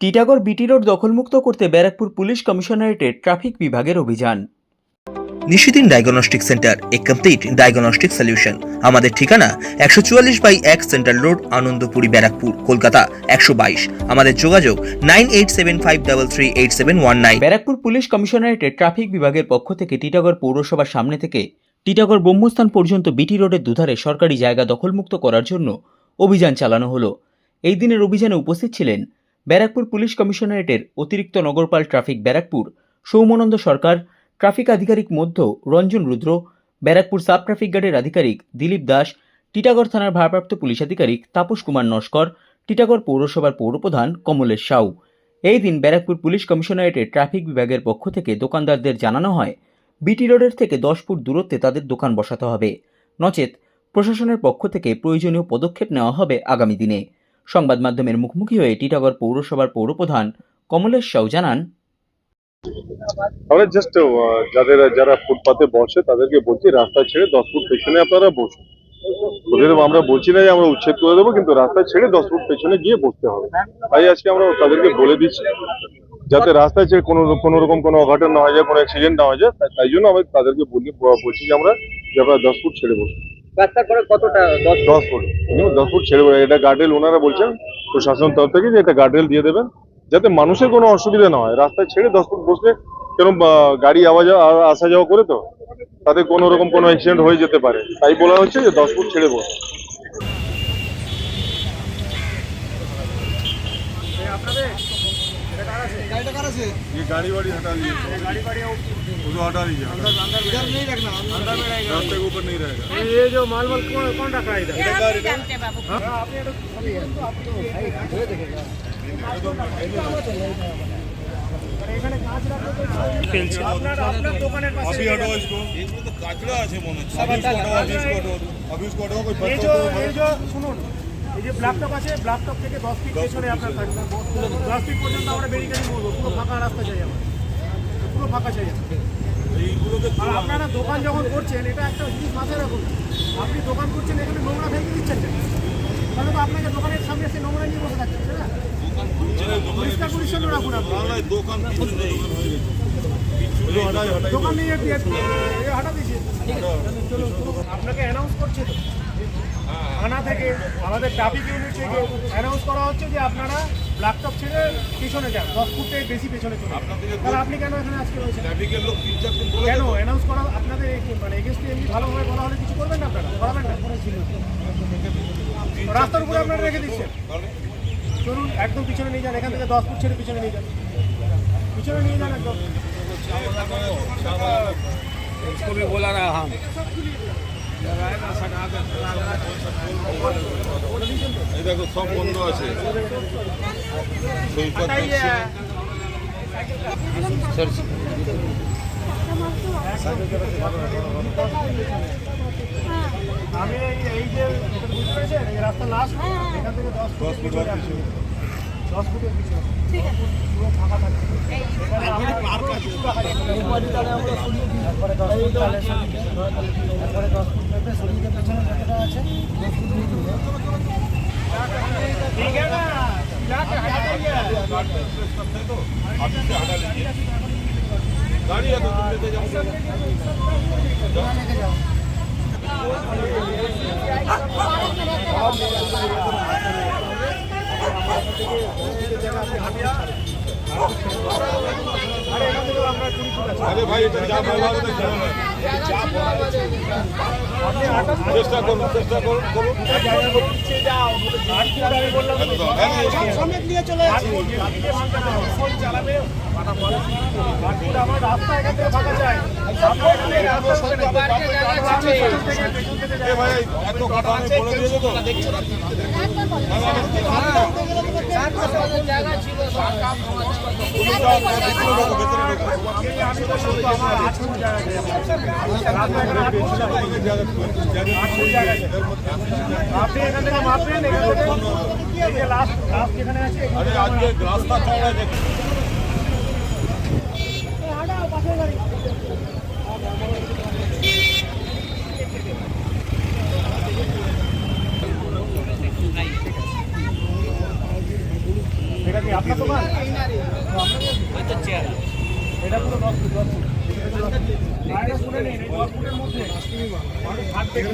Titagarh BT road দখলমুক্ত করতে Barrackpore police কমিশনারেটের traffic বিভাগের অভিযান। Nishidin diagnostic centre a complete diagnostic solution. আমাদের ঠিকানা একশো চুয়াল্লিশ বাই এক সেন্ট্রাল রোড আনন্দপুরি ব্যারাকপুর কলকাতা একশো বাইশ। আমাদের যোগাযোগ nine eight seven five double three eight seven one nine. Barrackpore police কমিশনারেটের traffic বিভাগের পক্ষ থেকে টিটাগড় পৌরসভার সামনে থেকে টিটাগড় ব্রহ্মস্থান পর্যন্ত বিটি রোডের দুধারে সরকারি জায়গা দখলমুক্ত করার জন্য অভিযান চালানো হলো। এই দিনের অভিযানে উপস্থিত ছিলেন ব্যারাকপুর পুলিশ কমিশনারেটের অতিরিক্ত নগরপাল ট্রাফিক ব্যারাকপুর, সৌমানন্দ সরকার, ট্রাফিক আধিকারিক মধ্য রঞ্জন রুদ্র, ব্যারাকপুর সাব ট্রাফিক গার্ডের আধিকারিক দিলীপ দাস, টিটাগড় থানার ভারপ্রাপ্ত পুলিশ আধিকারিক তাপস কুমার নস্কর, টিটাগড় পৌরসভার পৌরপ্রধান কমলেশ সাউ। এই দিন ব্যারাকপুর পুলিশ কমিশনারেটের ট্রাফিক বিভাগের পক্ষ থেকে দোকানদারদের জানানো হয়, বিটি রোডের থেকে দশ ফুট দূরত্বে তাদের দোকান বসাতে হবে। নচেত প্রশাসনের পক্ষ থেকে প্রয়োজনীয় পদক্ষেপ নেওয়া হবে আগামী দিনে। সংবাদ মাধ্যমের মুখোমুখি হয়ে টিটাগড় পৌরসভার পৌরপ্রধান কমলেশ সাউ জানান আমরা জাস্ট যাদের, যারা ফুটপাতে বসে তাদেরকে বলছি রাস্তা ছেড়ে দশ ফুট পেছনে আপনারা বসুন। ওদের আমরা বলছি না যে আমরা উচ্ছেদ করে দেবো, কিন্তু রাস্তা ছেড়ে দশ ফুট পেছনে গিয়ে বসতে হবে। তাই আজকে আমরা তাদেরকে বলে দিচ্ছি, যাতে রাস্তায় ছেড়ে কোনো কোনো রকম কোনো অঘটন না হয়ে যায়, কোনো অ্যাক্সিডেন্ট না হয়ে যায়, তাই- জন্য আমি তাদেরকে বলি, বলছি যে আমরা যে আপনারা দশ ফুট ছেড়ে বসুন। রাস্তা করে কতটা? দশ দশ ফুট। দশ ফুট ছেড়ে। এটা গার্ডরেল ওনারা বলছেন প্রশাসন তরফ থেকে যে এটা গার্ডরেল দিয়ে দেবেন যাতে মানুষের কোনো অসুবিধা না হয়। রাস্তায় ছেড়ে দশ ফুট বসলে কেন গাড়ি আওয়া যাওয়া আসা যাওয়া করে তো তাতে কোনো রকম কোনো অ্যাক্সিডেন্ট হয়ে যেতে পারে। তাই বলা হচ্ছে যে দশ ফুট ছেড়ে বসুন। ये गाड़ी वाड़ी हटा लीजिए उसको हटा लीजिए इधर नहीं रखना अंदर में रहेगा रास्ते के ऊपर नहीं रहेगा ये जो माल माल कौन रख रहा है इधर आपने तो अभी हटाओ इसको इसमें सुनो এই যে ব্লাক টপ আছে ব্লাক টপ থেকে দশ ফিট পেছনে আপনার থাকবে দশ ফিট পর্যন্ত আমরা বেরিকেড করব পুরো ফাঁকা রাস্তা চাই আমার পুরো ফাঁকা চাই এইগুলোকে আর আপনারা দোকান যখন করছেন এটা একটা জিনিস মাথায় রাখুন আপনি দোকান করছেন এখানে নোংরা ফেলতে দিচ্ছেন? তাহলে তো আপনাকে দোকানের সামনে এসে নোংরা নিয়ে বসে থাকছেন না পরিষ্কার পরিচ্ছন্ন রাখুন আপনি দোকান নিয়ে এ দিয়েছি আপনাকে অ্যানাউন্স করছে তো থানা থেকে আমাদের ট্রাফিক ইউনিট থেকে অ্যানাউন্স করা হচ্ছে যে আপনারা ল্যাপটপ ছেড়ে পিছনে যান দশ ফুট থেকে বেশি পেছনে চলে তাহলে আপনি কেন এখানে আজকে রয়েছেন? কেন? অ্যানাউন্স করা আপনাদের মানে এগেনস্টে এমনি ভালোভাবে বলা হলে কিছু করবেন না আপনারা? করাবেন না? রাস্তার উপরে আপনারা রেখে দিচ্ছেন। চলুন একদম পিছনে নিয়ে যান এখান থেকে দশ ফুট ছেড়ে পিছনে নিয়ে যান। পিছনে নিয়ে যান একদম। এই দেখো সব বন্ধ আছে। আমি এই- যে বুঝতে পেরেছেন এই রাস্তা লাস্ট এখান থেকে দশ দশ ফুট। দশ ফুটের পিছনে। পুরো ফাঁকা থাকবে পেঁপে সরিয়ে দিয়ে পেছনে যতটা আছে দশ ফুট দিয়ে দিবে। ঠিক আছে না যাকে হাঁটাইয়ে। गाड़ी है तो तुम लेते जाओ আরে এখান থেকে চেষ্টা করুন চেষ্টা করুন করুন। একদম। হ্যাঁ হ্যাঁ, সমেত নিয়ে চলে চালাবে। আমার রাস্তা এখান থেকে ফাঁকা যায়। এত কাটা আমি বলে দিয়েছে তো? আপনি এখান থেকে মাপেন এখান থেকে। লাস্ট লাস্ট এখান আজকে রাস্তা চওড়া দেখুন হাঁটাও পাশের গাড়ি এটা কি কি আপনার দোকান এটা পুরো দশ ফুট দশ ফুট। বাইরে শুনে নিন এই দশ ফুটের মধ্যে মানুষ হাঁটবে কি?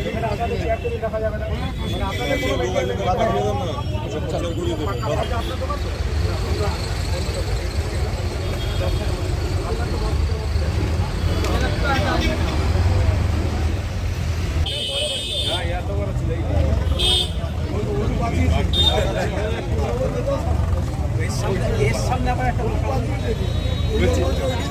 এখানে আপনাদের চেয়ার টেবিল রাখা যাবে না মানে আপনাদের কোনো vehicle নেই। আচ্ছা, আপনার দোকান তো?